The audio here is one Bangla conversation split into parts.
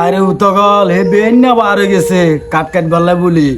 আরে উতগল হে বেন না বার হয়ে গেছে কাট কাট বাল্লা বলি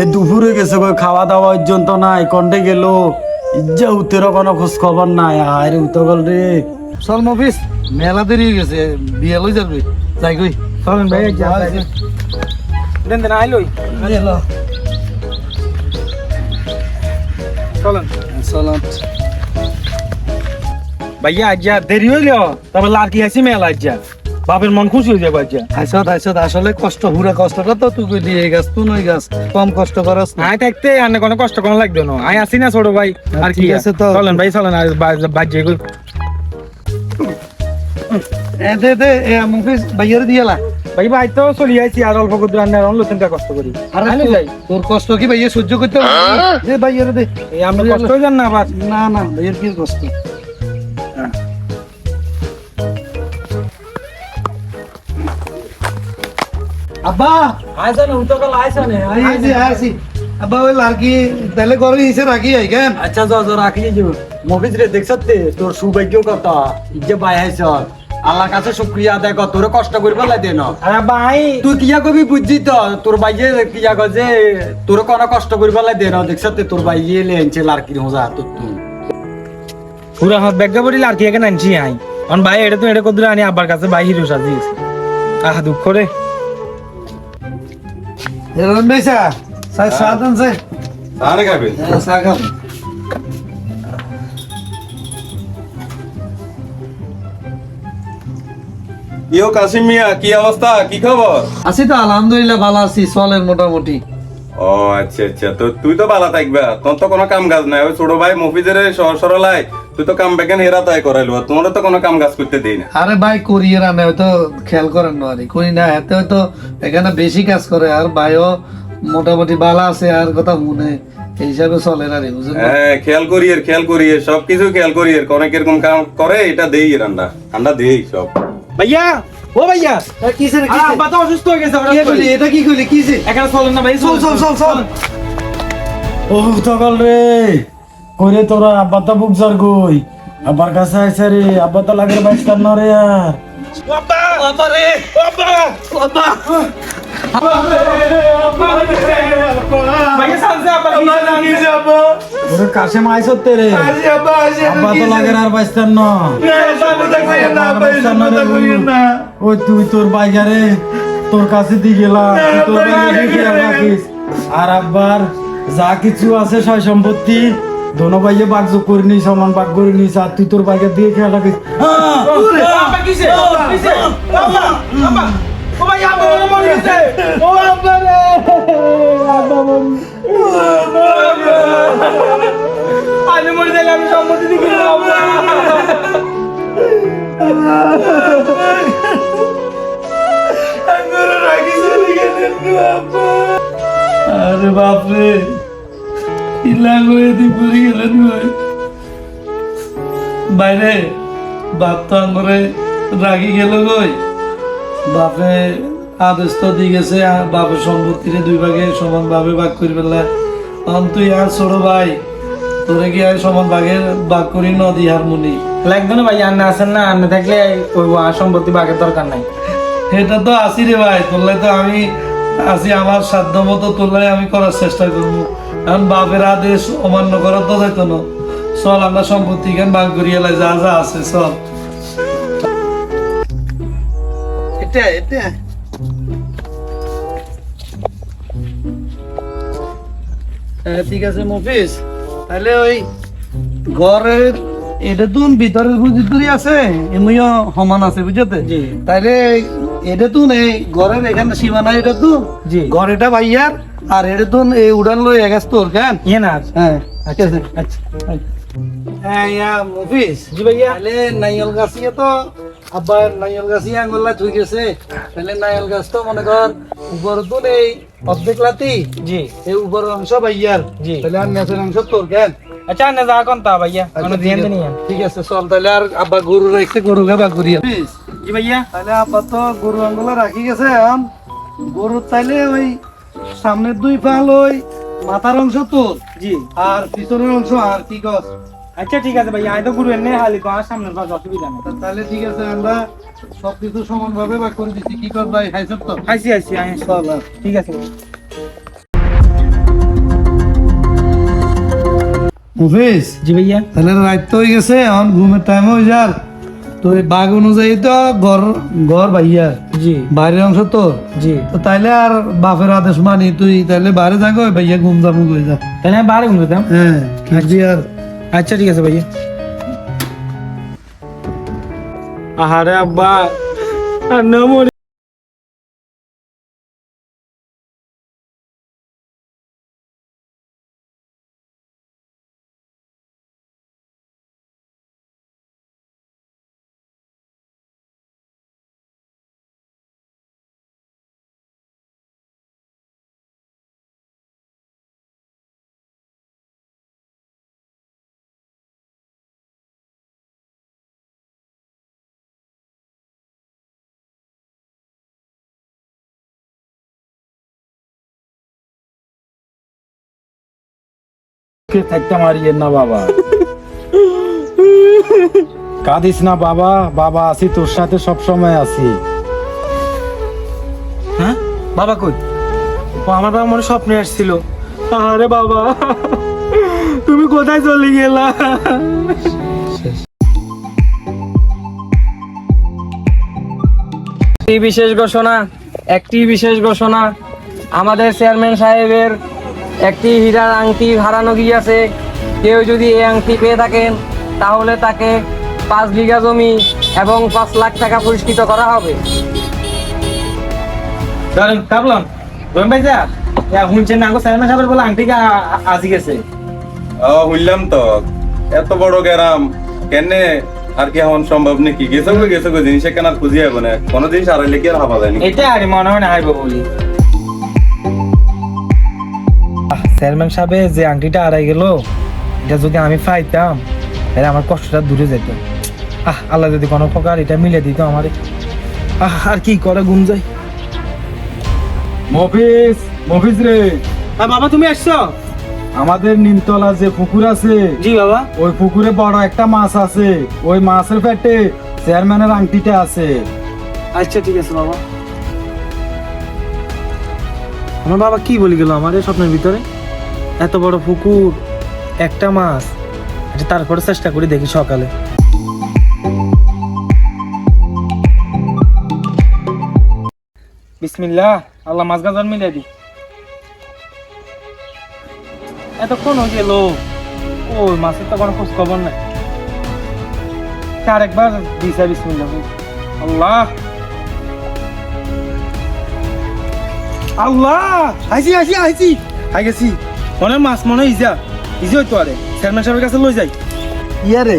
এ দুপুরে গেছে কই খাওয়া দাওয়া পর্যন্ত নাই কন্টে গেল। ইজ্জা উতের কোনো খোঁজ খবর নাই আরে উতগল রে। চল মফিস মেলা দেরি হয়ে গেছে বিয়ে লই যাবি? যাই কই। চলেন ভাই দেন দেন আইলই। চলেন। চলাম। ভাইয়া আজ্জা দেরি হইল। তারপর লাড়কি আসি মেলা আজ্জা। বাপের মন খুশি হয়ে যাবে আইসত আইসত আসলে কষ্ট পুরা কষ্টটা তো তুই কই দিয়ে গাছ তুই নই গাছ কম কষ্ট করস না। আয় থাকতে আর কোনো কষ্ট কোনো লাগবে না। আয় আসি না ছোট ভাই আর কি আছে তো। চলেন ভাই চলেন আর বাজে এ দে দে এ মফিস বাইরে দিয়েলা ভাই ভাই তো চলি আইছি আর অল্প করে রান্না অন্য তিনটা কষ্ট করি। আরে তোর- যাই। তোর কষ্ট কি ভাইয়া সহ্য করতে পারবি? দে বাইরে দে। এই আমরা কষ্ট হয়ে যান না আবার না না ভাইয়ের কি কষ্ট? আব্বা আইসা না উতগল আইসা নে আইছি আইছি আব্বা ওই লাড়কি তাহলে ঘরে এসে রাখি আই কেন? আচ্ছা যা যা রাখি যে মফিজ রে দেখছতে তোর সৌভাগ্য কথা ইজ্জে বাই আইছ। আল্লাহর কাছে শুকরিয়া আদায় কর তোরে কষ্ট আরে ভাই তুই কিয়া কবি বুঝছি তো? তোর বাইয়ে কিয়া যে তোর কোনো কষ্ট করিবার লাগে না। দেখছতে তোর বাইয়ে লেনছে লারকির মজা তোর তুই পুরা হাত ব্যাগা পড়ি লাড়কি এখানে আনছি আই। অন ভাই এটা তো এটা আনি আব্বার কাছে ভাই হিরো সাজিয়েছে আহ দুঃখ রে। এরকম বেসা সাই সাধন সে তাহলে খাবে। সাগাম ইয়ো কাসিম মিয়া কি অবস্থা? কি খবর? আছি তো আলহামদুলিল্লাহ ভালো আছি চলেন মোটামুটি। ও আচ্ছা আচ্ছা। তো তুই তো ভালো থাকবা। তোর তো কোনো কাম কাজ নাই। ওই ছোট ভাই মফিজের সর সরলাই তুই তো কাম বেকেন হেরা তাই করাইলো তোমার তো কোনো কাম কাজ করতে দেই না। আরে ভাই কোরিয়ার আমি হয়তো খেয়াল করেন না আরে করি না এতে হয়তো এখানে বেশি কাজ করে আর ভাইও মোটামুটি ভালো আছে আর কথা মনে এই হিসাবে চলে না রে বুঝলেন? হ্যাঁ খেয়াল করি এর খেয়াল করি সব কিছু খেয়াল করি এর অনেক এরকম কাম করে এটা দেই এর আন্ডা আন্ডা দেই সব। ভাইয়া ও ভাইয়া। কিসে রে আরে আব্বা তো অসুস্থ হয়ে গেছে এটা কি কইলি? কিসে এখানে চলেন না ভাই চল চল চল চল। ও উতগল রে। কইরে তোরা আব্বা তো বুক জর গই আব্বার কাছে আইছে রে আব্বা তো লাগের বাইস কার রে আর। আব্বা! রে আব্বা! তো লাগে আর বাইস কার না ওই তুই তোর বাইগারে তোর কাছে দি গেলাম। তুই তোর রাখিস। আর আব্বার যা কিছু আছে সয় সম্পত্তি দোনো ভাইয়ে বাগ যোগ করে নিস সমান বাগ করে নিস আর তুই তোর বাইকের দিয়ে খেয়াল রাখিস হ্যাঁ। আমি মরে আমি সম্মতি দিকে আরে বাপরে। ইলা তুই গেলেন বাইরে বাপ তো আঙ্গরে রাগি গেল গই বাপে আদেশ তো দিয়ে গেছে বাপের সম্পত্তিরে দুই ভাগে সমান ভাবে ভাগ করি ফেললে। তখন তুই আর ছোট ভাই তোরে কি আর সমান ভাগের ভাগ করি নদী হারমোনি লাগবে না ভাই আন্না আছেন না আন্না থাকলে ওই সম্পত্তি বাগের দরকার নাই। এটা তো আসি রে ভাই তোরলে তো আমি আসি আমার সাধ্য মতো তোরলে আমি করার চেষ্টা করব। কারণ বাপের আদেশ অমান্য করার তো যাইতো না। চল আমরা সম্পত্তি কেন ভাগ করিয়ে লাই যা যা আছে চল। এটা এটা। ঠিক আছে মফিস তাহলে ওই ঘরের এটা তো ভিতরের ভিতরে আছে? এমনিও সমান আছে বুঝতে? জি। তাইলে এটা তো এই ঘরের এখানে সীমানা এটা তো। জি। ঘর এটা ভাইয়ার আর এটা তো এই উড়ান তোর কেন? ইয়ে না হ্যাঁ আচ্ছা হ্যাঁ ইয়া মফিস। জি ভাইয়া। তাহলে নাইল গাছিয়া তো আবার নাইল গাছিয়া আঙ্গুল্লা থুই গেছে তাহলে নাইল গাছ তো মনে কর উপর তো অর্ধেক লাতি। জি। এই উপরের অংশ ভাইয়ার। জি। তাহলে আর নেচের অংশ তোর কেন? আচ্ছা আন্না যা কোন তা ভাইয়া? আচ্ছা, ঠিক আছে। ঠিক আছে চল তাহলে আর আব্বা গরু রাখতে গরু গাবা করি জি ভাইয়া। তাহলে আব্বা তো গরু আঙ্গুলা রাখি গেছে এখন। গরু তাইলে ওই সামনের দুই পাল ওই মাথার অংশ তোর। জি। আর পিছনের অংশ আর কি গছ। আচ্ছা ঠিক আছে ভাই আমি তো গুরু এনে হালি আর সামনের পাশ অসুবিধা নেই। তাহলে ঠিক আছে আমরা সবকিছু সমান ভাবে ভাগ করে দিচ্ছি কি কর ভাই খাইছ তো? আইসি আমি ঠিক আছে মুফিস জি ভাইয়া। তাহলে রাত তো হয়ে গেছে এখন ঘুমের টাইম হয়ে যার। তো এই বাঘ অনুযায়ী তো ঘর ঘর ভাইয়া। জি। বাইরের অংশ তো? জি। তো তাইলে আর বাপের আদেশ মানি তুই তাইলে বাইরে থাকো ভাইয়া ঘুম যাব হয়ে যা তাহলে আমি বাইরে ঘুম যেতাম হ্যাঁ জি আর। আচ্ছা ঠিক আছে ভাইয়া। আহারে আব্বা আর না কে থাকতে মারিয়েন না বাবা? কাঁদিস না বাবা বাবা আছি, তোর সাথে সব সময় আছি। হ্যাঁ? বাবা কই? আমার বাবা মনে স্বপ্নে আসছিল। আরে বাবা, তুমি কোথায় চলে গেলা? বিশেষ ঘোষণা, একটি বিশেষ ঘোষণা, আমাদের চেয়ারম্যান সাহেবের একটি হীরার আংটি হারানো গিয়েছে কেউ যদি এই আংটি পেয়ে থাকেন তাহলে তাকে পাঁচ বিঘা জমি এবং পাঁচ লাখ টাকা পুরস্কৃত করা হবে। ধরেন কাবলাম। রহিম ভাই যা শুনছেন না সাহেবের বলে আংটি আ- আ- আজি গেছে। ও বুঝলাম তো। এত বড় গ্রাম কেনে আর কি হন সম্ভব নাকি? গেছে গো গেছে জিনিস কেন আর খুঁজি হবে না। কোনো জিনিস আর হাবা যায় নাকি? এটা আর মনে হয় না হাইব বলি। চেয়ারম্যান সাহেব যে আংটিটা হারাই গেল এটা যদি আমি পাইতাম তাহলে আমার কষ্টটা দূরে যেত। আহ আল্লাহ যদি কোনো প্রকার এটা মিলে দিত আমার। আহ আর কি করে ঘুম যাই? মফিস মফিস রে। বাবা তুমি আসছো? আমাদের নিমতলা যে পুকুর আছে জি বাবা। ওই পুকুরে বড় একটা মাছ আছে। ওই মাছের পেটে চেয়ারম্যানের আংটিটা আছে। আচ্ছা ঠিক আছে বাবা। আমার বাবা কি বলি গেল আমার এই স্বপ্নের ভিতরে? এত বড় পুকুর, একটা মাছ। আচ্ছা তারপরে চেষ্টা করি দেখি সকালে। বিসমিল্লাহ, আল্লাহ মাছ গাছ মিলে দি। এতক্ষণ হয়ে গেল ওই মাছের তো কোনো খোঁজ খবর নাই। আরেকবার দিশা বিসমিল্লাহ। আল্লাহ। আল্লাহ! আইছি আইছি আইছি। আই গেছি। মনে মাছ মনে ইজা ইজি হইতো আরে। চেয়ারম্যান সাহেবের কাছে লই যাই। ইয়ারে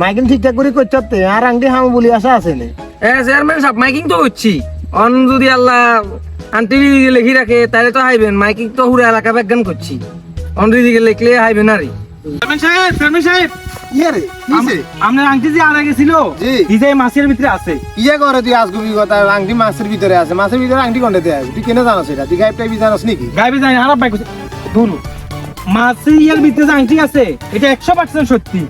মাইকেল ঠিকঠাক করে করতে আর আংটি হাম বলি আশা আছে নে? হ্যাঁ চেয়ারম্যান সাহেব মাইকিং তো করছি। অন যদি আল্লাহ আন্টি লিখি রাখে তাহলে তো হাইবেন। মাইকিং তো হুরে এলাকা বিজ্ঞান করছি। অন দিকে লিখলে হাইবেন আরই চেয়ারম্যান সাহেব চেয়ারম্যান সাহেব। ইয়ারে আংটি যে আড়া গেছিল জি। ইজা এই মাছের ভিতরে আছে। ইয়ে করে তুই আজগুবি কথা আংটি মাছের ভিতরে আছে। মাছের ভিতরে আংটি কোনটা দেয় তুই কেন জানাস এটা? তুই গাইব টাইপ জানাস নাকি? গাইবে যাই হারাপ বাইক ধুলু মাছের ইয়ার ভিতরে যে আংটি আছে এটা একশো পার্সেন্ট সত্যি।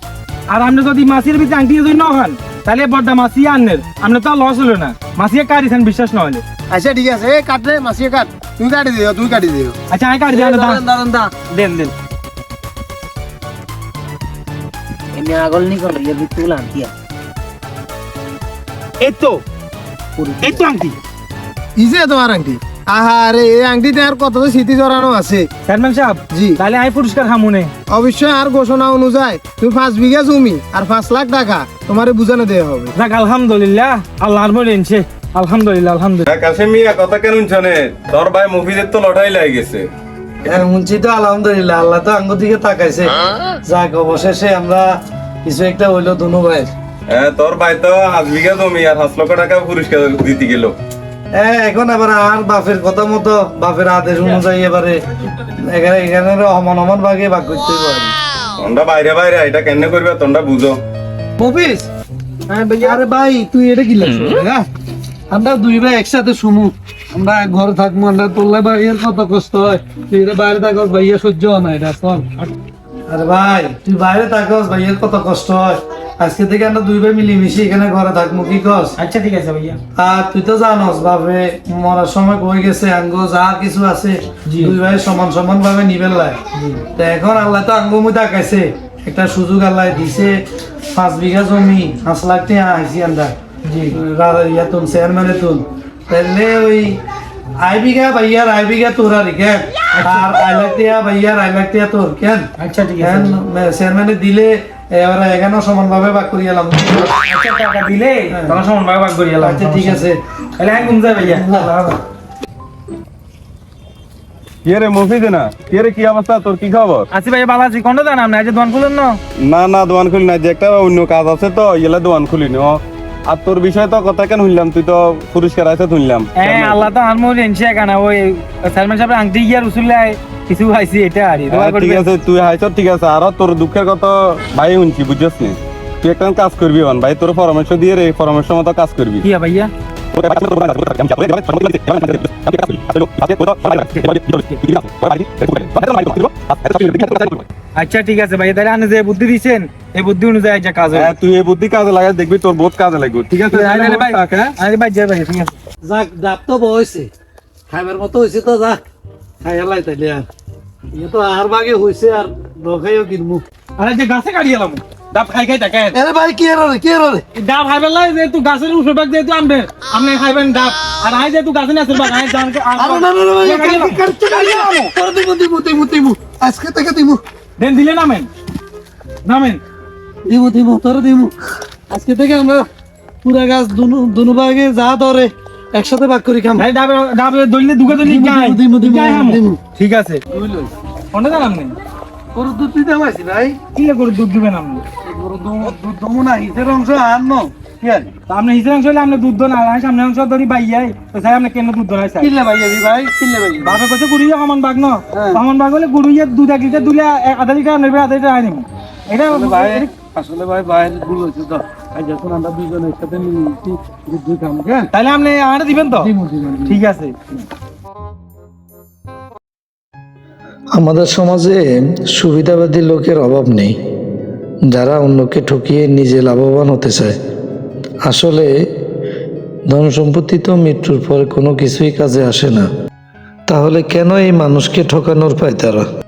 আর আপনি যদি মাছের ভিতরে আংটি যদি না হন তাহলে বড্ডা মাছি আননের আপনি তো লস হলো না। মাছিয়ে কাটিছেন বিশ্বাস না হলে। আচ্ছা ঠিক আছে। এ কাট রে মাসিয়ে কাট। তুই কাটি দিও তুই কাটি দিও। আচ্ছা আমি কাটি দেন দাঁড়ান। দাঁড়ান দা দেন দেন। এমনি আগল নি করো এর ভিতরে গুলো আনতি এই তো। এই তো আংটি। ইসে তোমার আংটি। আহারে এই আংটিতে আর কত তো স্মৃতি জড়ানো আছে। চেয়ারম্যান সাহেব জি। তাহলে আমি পুরস্কার খামুনে অবশ্যই আর ঘোষণা অনুযায়ী তুমি পাঁচ বিঘা জমি আর পাঁচ লাখ টাকা তোমার বুঝানো দেওয়া হবে। যাক আলহামদুলিল্লাহ আল্লাহর মনে এনেছে। আলহামদুলিল্লাহ আলহামদুলিল্লাহ। হ্যাঁ, মিয়া কথা কেন শুনে তোর ভাই মুফিজের তো লটাই লাই গেছে। হ্যাঁ শুনছি তো আলহামদুলিল্লাহ আল্লাহ তো আঙ্গুর দিকে তাকাইছে। যাক অবশেষে আমরা কিছু একটা হইল দুনো ভাই হ্যাঁ তোর ভাই তো আজ বিঘা জমি আর পাঁচ লক্ষ টাকা পুরস্কার দিতে গেল। হ্যাঁ এখন আবার আর বাপের কথা মতো বাপের আদেশ অনুযায়ী এবারে এখানে এখানে অমন অমন ভাগে ভাগ করতে পারি তোমরা বাইরে বাইরে এটা কেন করবে তোমরা বুঝো। মফিস আরে ভাই তুই এটা কি লাগছো হ্যাঁ? আমরা দুই ভাই একসাথে শুমু আমরা ঘরে থাকব আমরা তোল্লা ভাইয়ের কত কষ্ট হয়। তুই এটা বাইরে থাকো ভাইয়া সহ্য হয় না এটা চল। আরে ভাই তুই বাইরে থাকস ভাইয়ের কত কষ্ট হয়। আজকে থেকে আমরা দুই ভাই মিলিমিশি এখানে ঘরে থাকব কি কস? আচ্ছা ঠিক আছে ভাইয়া। আর তুই তো জানস বাপে মরার সময় কই গেছে আঙ্গ যা কিছু আছে দুই ভাই সমান সমান ভাবে নিবেন লাই তো এখন আল্লাহ তো আঙ্গ মুই দেখাইছে একটা সুযোগ আল্লাহ দিছে পাঁচ বিঘা জমি পাঁচ লাখ টাকা আইসি আমরা। ইয়া তুন চেয়ারম্যানে তুন। তাহলে ওই আই বিঘা ভাইয়ার আই বিঘা তোর আর কেন? আর আই লাখ টাকা ভাইয়ার আই লাখ টাকা তোর কেন? আচ্ছা ঠিক আছে। চেয়ারম্যানে দিলে এবারে এখানে সমান ভাবে ভাগ করিয়ে এলাম। আচ্ছা টাকা দিলে তখন সমান ভাগ ভাগ করিয়া আচ্ছা ঠিক আছে। তাহলে হ্যাঁ ঘুম যায় ভাইয়া। কে না কে কি অবস্থা? তোর কি খবর? আছি ভাইয়া ভালো আছি। কোনটা জানাম না আজ দোকান খুলেন না? না না দোকান খুলি না যে একটা অন্য কাজ আছে তো ইয়েলা দোকান খুলি নি আর তোর বিষয় তো কথা কেন শুনলাম তুই তো পুরস্কার আছে শুনলাম হ্যাঁ আল্লাহ তো আনমো রেঞ্চে কেনা ওই সালমান সাহেবের আংটি গিয়া রসুল্লাহ কিছু খাইছি এটা আর হ্যাঁ, ঠিক আছে তুই হাইছ ঠিক আছে। আর তোর দুঃখের কথা ভাই শুনছি বুঝছিস? নি তুই একটা কাজ করবি বান ভাই তোর পরামর্শ দিয়ে রে পরামর্শ মতো কাজ করবি। কি ভাইয়া আচ্ছা ঠিক আছে ভাইয়া তাহলে আনে যে বুদ্ধি দিছেন এই বুদ্ধি অনুযায়ী যা কাজ হবে। হ্যাঁ তুই এই বুদ্ধি কাজে লাগাই দেখবি তোর বহুত কাজে লাগবে। ঠিক আছে ভাই আরে ভাই যাই ভাই ঠিক আছে। যাক ডাব তো বয়সে খাইবার মতো হয়েছে তো যাক। খাই হেলাই তাইলে আর তো আর বাগে হয়েছে আর নখাইও কিনবো আরে যে গাছে এলাম ডাব খাই খাই দেখেন আরে ভাই কি রে কি রে? ডাব খাইবেন লাই যে তুই গাছের উঠে বাগ দিয়ে তুই আনবে আপনি খাইবেন ডাব আর আই যে তুই গাছে না আসবে আই জানকে আরে না না না ভাই কালকে কালকে কালকে তোর দিমু দিমু দিমু দিমু। আজকে থেকে দিমু। দেন দিলে নামেন। নামেন। দিমু দিমু তোর দিমু। আজকে থেকে আমরা পুরা গাছ দুনু দুনু ভাগে যা ধরে। একসাথে ভাগ করি খাম। ভাই ডাব ডাব দইলে দুগে দইলে গায় দিমু দিমু দিমু ঠিক আছে। কোনটা জানাম নেই তোর দুধ দিতে পারছি ভাই। কি করে দুধ দিবেন আপনি? তোর দুধ দুধ দমু না হিসের অংশ আপনি অংশ হলে আপনি দুধ দোন আর সামনে অংশ ধরি বাইয়াই। তো সাই আপনি কেন দুধ দোনাই চাই কিনলে ভাই যাবি ভাই কিনলে ভাই বাপে কইছে গুড়িয়ে সমান বাগ ন? হ্যাঁ। সমান বাগ হলে গুড়িয়ে দুধ এক লিটার দুলে এক আধা লিটার নেবে আধা লিটার আই নেব এটা ভাই আসলে ভাই বাইরে ভুল হয়েছে তো। আজ যখন আমরা দুজন একসাথে মিলেছি হ্যাঁ? তাহলে আপনি আমারে দিবেন তো? ঠিক আছে। আমাদের সমাজে সুবিধাবাদী লোকের অভাব নেই। যারা অন্যকে ঠকিয়ে নিজে লাভবান হতে চায়। আসলে ধন সম্পত্তি তো মৃত্যুর পর কোনো কিছুই কাজে আসে না। তাহলে কেন এই মানুষকে ঠকানোর পায় তারা?